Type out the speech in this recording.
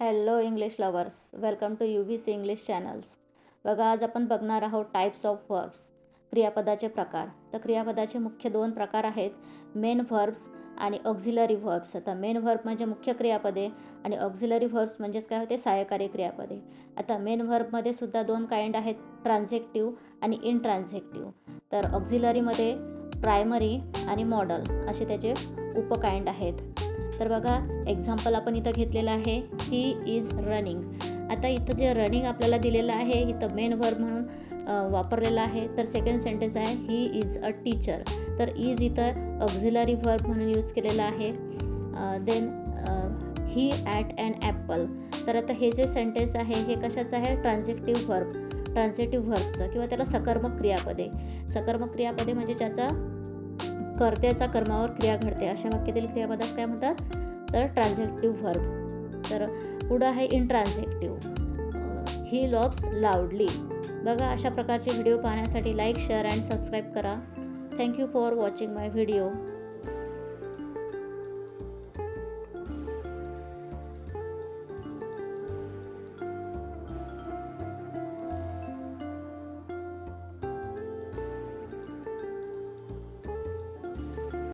Hello English lovers welcome to U V C English channels. बघा आज आपण बघणार आहोत टाईप्स ऑफ व्हर्ब्स क्रियापदाचे प्रकार. तर क्रियापदाचे मुख्य दोन प्रकार आहेत मेन व्हर्ब्स आणि ऑक्झिलरी व्हर्ब्स आता मेन व्हर्ब म्हणजे मुख्य क्रियापदे आणि ऑक्झिलरी व्हर्ब्स म्हणजेच काय होते? सहाय्यकारी क्रियापदे. आता मेन व्हर्बमध्ये सुद्धा दोन काइंड आहेत ट्रान्झेक्टिव्ह आणि इनट्रान्झेक्टिव्ह तर ऑक्झिलरीमध्ये प्रायमरी आणि मॉडल असे त्याचे उपकाइंड आहेत. तर बघा एक्झाम्पल आपण इथं घेतलेलं आहे ही इज रनिंग आता इथं जे रनिंग आपल्याला दिलेलं आहे इथं मेन वर्ब म्हणून वापरलेलं आहे तर सेकंड सेंटेन्स आहे ही इज अ टीचर तर इज इथं ऑक्झिलरी वर्ब म्हणून यूज केलेलं आहे. Then he ate an apple तर आता हे जे सेंटेन्स आहे हे कशाचं आहे? ट्रान्झेक्टिव्ह व्हर्ब ट्रान्झेटिव्ह व्हर्बचं किंवा त्याला सकर्मक क्रियापदे. सकर्मक क्रियापदे म्हणजे ज्याचा कर्त्याचा कर्मावर क्रिया घडते. अशा वाक्यातील क्रियापदास काय म्हणतात? तर ट्रान्झेक्टिव्ह व्हर्ब तर पुढं आहे इनट्रान्झेक्टिव्ह ही लॉब्स लाऊडली बघा अशा प्रकारचे व्हिडिओ पाहण्यासाठी लाईक शेअर अँड सबस्क्राईब करा. Thank you for watching my video